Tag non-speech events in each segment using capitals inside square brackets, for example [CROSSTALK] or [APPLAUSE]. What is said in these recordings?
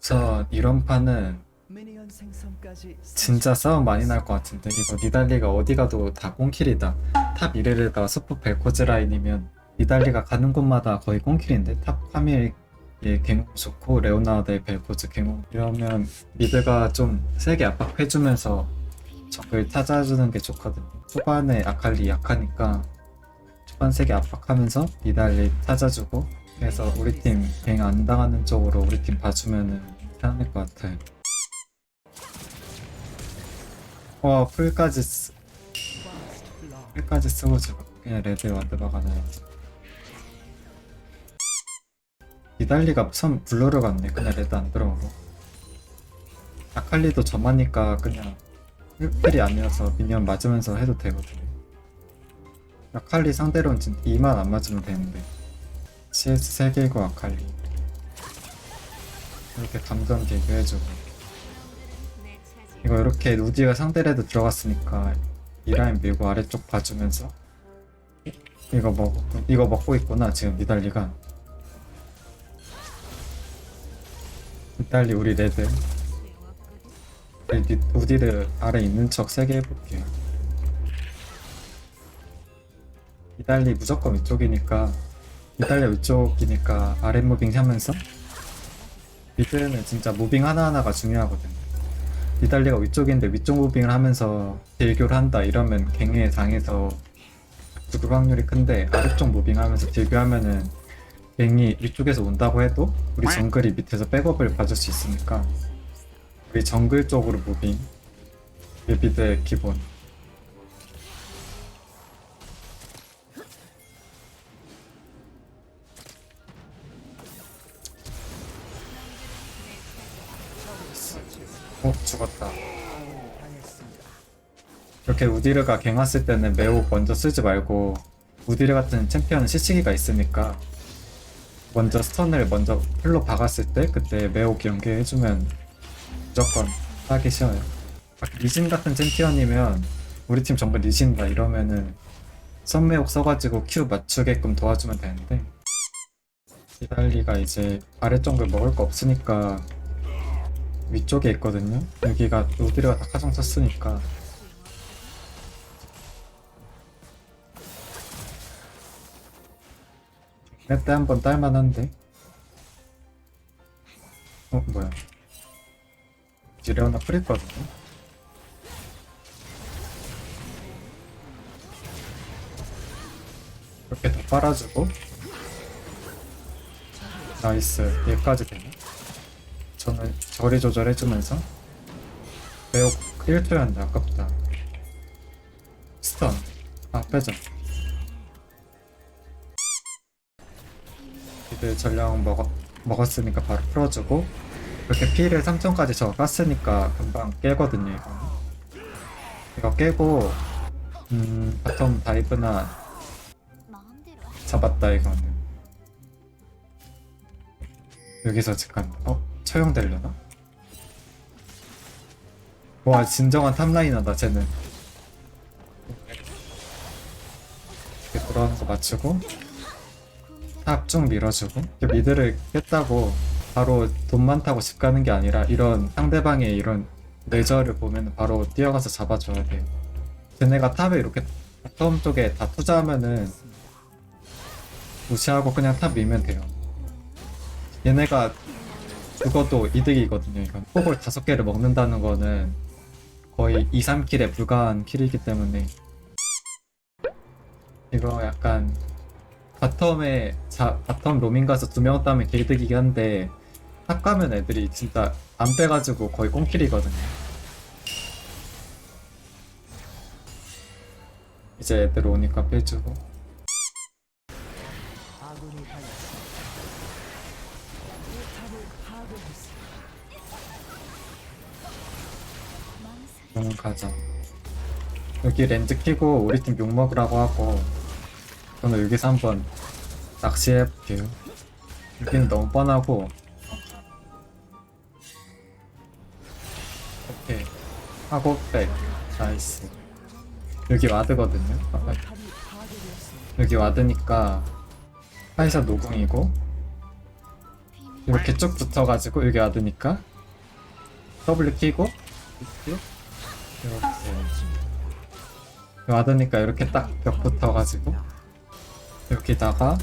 우선 이런 판은 진짜 싸움 많이 날 것 같은데 이거 니달리가 어디 가도 다 꽁킬이다. 탑 이레르가 스포 벨코즈 라인이면 니달리가 가는 곳마다 거의 꽁킬인데 탑 카밀 예, 갱 좋고 레오나르드의 벨코즈 갱 이러면 미드가 좀 세게 압박해주면서 적을 찾아주는 게 좋거든요. 초반에 아칼리 약하니까 초반 세게 압박하면서 니달리 찾아주고 그래서 우리 팀 갱 안 당하는 쪽으로 우리 팀 봐주면은 괜찮을 것 같아요. 와 풀까지 쓰, 풀까지 쓰고 죽어 그냥 레드 와드 박아놔요 이달리가 선 블루를 갔네. 그냥 레드 안 들어오고. 아칼리도 저만니까 그냥 풀필이 아니어서 미니언 맞으면서 해도 되거든요. 아칼리 상대로는 진짜 2만 안 맞으면 되는데 CS 3개고 아칼리. 이렇게 감정 개교해주고. 이거 이렇게 루디가 상대레도 들어갔으니까 이 라인 밀고 아래쪽 봐주면서 이거 먹 이거 먹고 있구나 지금 니달리가. 니달리 우리 레드. 우리 니- 우디를 아래 있는 척 세게 해볼게요. 니달리 무조건 위쪽이니까 니달리 위쪽이니까 아래 무빙 하면서 미드는 진짜 무빙 하나하나가 중요하거든요 니달리가 위쪽인데 위쪽 무빙을 하면서 딜교를 한다 이러면 갱에 당해서 죽을 확률이 큰데 아래쪽 무빙하면서 딜교하면은 갱이 위쪽에서 온다고 해도 우리 정글이 밑에서 백업을 봐줄 수 있으니까 우리 정글 쪽으로 무빙 예비드의 기본 죽었다. 이렇게 우디르가 갱왔을 때는 매우 먼저 쓰지 말고 우디르 같은 챔피언은 시치기가 있으니까 먼저 스턴을 먼저 풀로 박았을 때 그때 매우 연계해주면 무조건 하기 쉬워요. 막 리신 같은 챔피언이면 우리 팀 전부 리신다 이러면은 선매혹 써가지고 큐 맞추게끔 도와주면 되는데 이달리가 이제 아래쪽을 먹을 거 없으니까 위쪽에 있거든요. 여기가 우디르가 다 카정 썼으니까. 그때 한번 딸만한데. 어 뭐야. 지레오나 프리거든요 이렇게 더 빨아주고. 나이스. 얘까지 되네 저는 거리 조절해주면서 매우 1초였는데 아깝다. 스턴. 아 빼자. 이들 전령 먹었, 먹었으니까 바로 풀어주고 이렇게 피를 3점까지 저 깠으니까 금방 깨거든요 이거 이거 깨고 음 바텀 다이브나 잡았다 이거는. 여기서 잠깐 어? 처형되려나? 와 진정한 탑라이너다 쟤는. 이렇게 돌아오는 거 맞추고 탑 쭉 밀어주고 미드를 깼다고 바로 돈 많다고 집 가는 게 아니라 이런 상대방의 이런 레저를 보면 바로 뛰어가서 잡아줘야 돼요 쟤네가 탑에 이렇게 처음 쪽에 다 투자하면은 무시하고 그냥 탑 밀면 돼요. 얘네가 죽어도 이득이거든요. 이건 폭을 다섯 개를 먹는다는 거는 거의 2, 3킬에 불과한 킬이기 때문에. 이거 약간 바텀에 자, 바텀 로밍 가서 두 명 따면 개이득이긴 한데 탑 가면 애들이 진짜 안 빼가지고 거의 꽁킬이거든요. 이제 애들 오니까 빼주고 그러면 가자. 여기 렌즈 키고 우리 팀 욕 먹으라고 하고 저는 여기서 한번 낚시해 볼게요. 여기는 너무 뻔하고 오케이 하고 백 나이스 여기 와드거든요. 여기 와드니까 카이사 노궁이고 이렇게 쭉 붙어가지고 여기 와드니까 W 키고 이렇게 와드니까 이렇게 딱 벽 붙어가지고 여기다가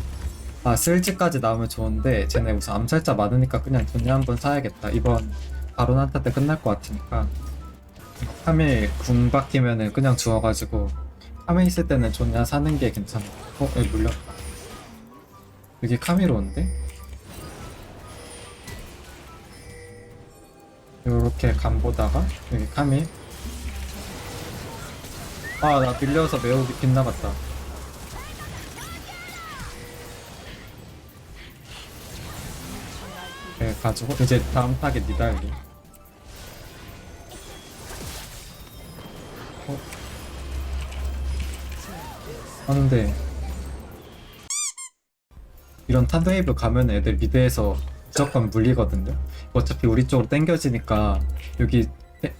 아 쓸지까지 나오면 좋은데 쟤네 우선 암살자 많으니까 그냥 돈이 한번 사야겠다 이번 바론 한타 때 끝날 것 같으니까 카밀 궁 박히면은 그냥 주워가지고 카밀 있을 때는 존야 사는 게 괜찮아 어? 여기 물렸다 여기 카밀 오는데? 요렇게 간 보다가 여기 카밀 아나 밀려서 매우 빗나갔다. 네, 가지고 이제 다음 타겟 니달리 어? 하는데 이런 탄웨이브 가면 애들 미드에서 무조건 물리거든요. 어차피 우리 쪽으로 땡겨지니까 여기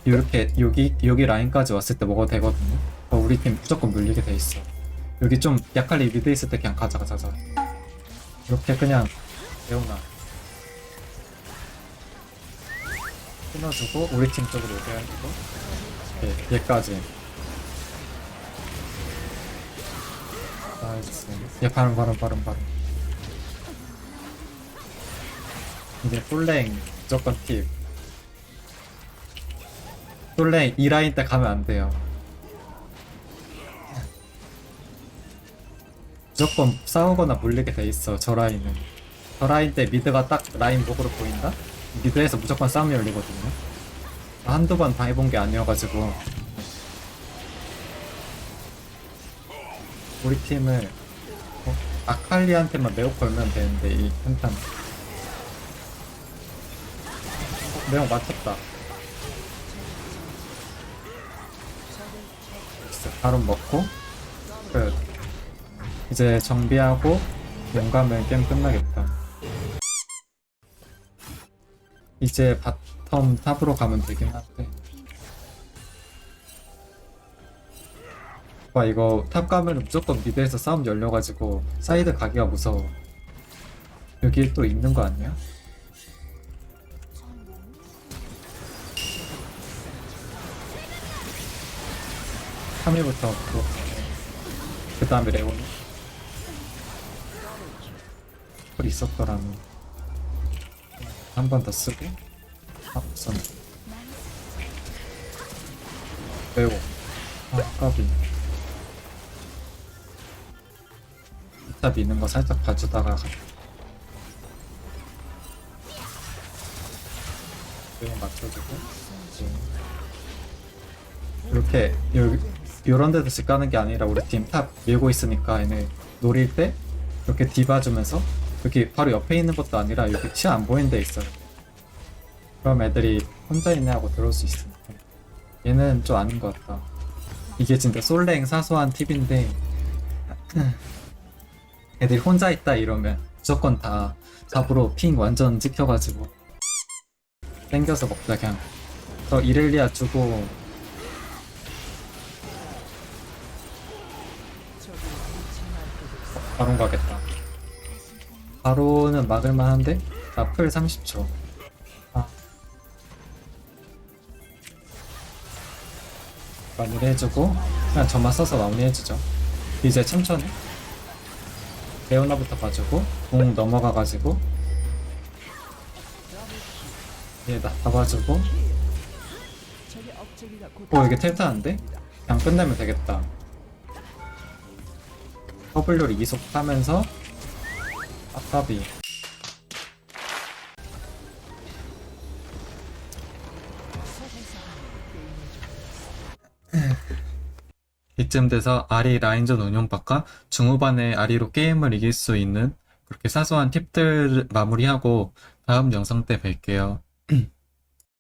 이렇게 여기 여기 라인까지 왔을 때 먹어도 되거든요. 어, 우리 팀 무조건 물리게 돼 있어. 여기 좀 약할리 미드 있을 때 그냥 가자 가자 가자. 이렇게 그냥 레오나. 끊어주고 우리 팀 쪽으로 오게 해주고 네, 얘까지. 나이스. 얘 바로 바로 바로 바로 이제 폴랭 무조건 팁 폴랭 이 라인 때 가면 안 돼요. 무조건 싸우거나 물리게 돼 있어 저 라인은. 저 라인 때 미드가 딱 라인 목으로 보인다? 미드에서 무조건 싸움이 열리거든요. 한두 번 당해본 게 아니어가지고. 우리 팀을 어, 아칼리한테만 매우 걸면 되는데 이 펜탄 매우 맞췄다. 바로 먹고 끝. 이제 정비하고 용감을 게임 끝나겠다. 이제 바텀 탑으로 가면 되긴 한데. 와 이거 탑 가면 무조건 미드에서 싸움 열려가지고 사이드 가기가 무서워. 여기 또 있는 거 아니야? 삼일부터 없고 그 다음에 레온 홀 있었더라면 한 번 더 쓰고 아 없었네 매워 아 까비. 이따 미는 거 살짝 봐주다가 가 매운 맞춰주고 이렇게 여기 요런 데서 집 가는 게 아니라 우리 팀 탑 밀고 있으니까 얘네 노릴 때 이렇게 뒤봐주면서 여기 바로 옆에 있는 것도 아니라 여기 치 안 보이는 데 있어요. 그럼 애들이 혼자 있네 하고 들어올 수 있으니까 얘는 좀 아닌 것 같다. 이게 진짜 솔랭 사소한 팁인데 [CLEARS THROAT] 애들이 혼자 있다 이러면 무조건 다 잡으로 핑 완전 찍혀가지고 땡겨서 먹자 그냥 저 이렐리아 주고 바론 가겠다. 바로는 막을만 한데? 나풀 30초. 아. 마무리 해주고, 그냥 저만 써서 마무리 해주죠. 이제 천천히. 레오나부터 봐주고, 공 넘어가가지고, 얘나 잡아주고, 오, 이게 텔타인데? 그냥 끝내면 되겠다. W를 이속하면서 아까비 이쯤 돼서 아리 라인전 운영 바까 중후반에 아리로 게임을 이길 수 있는 그렇게 사소한 팁들 마무리하고 다음 영상 때 뵐게요. [CLEARS THROAT]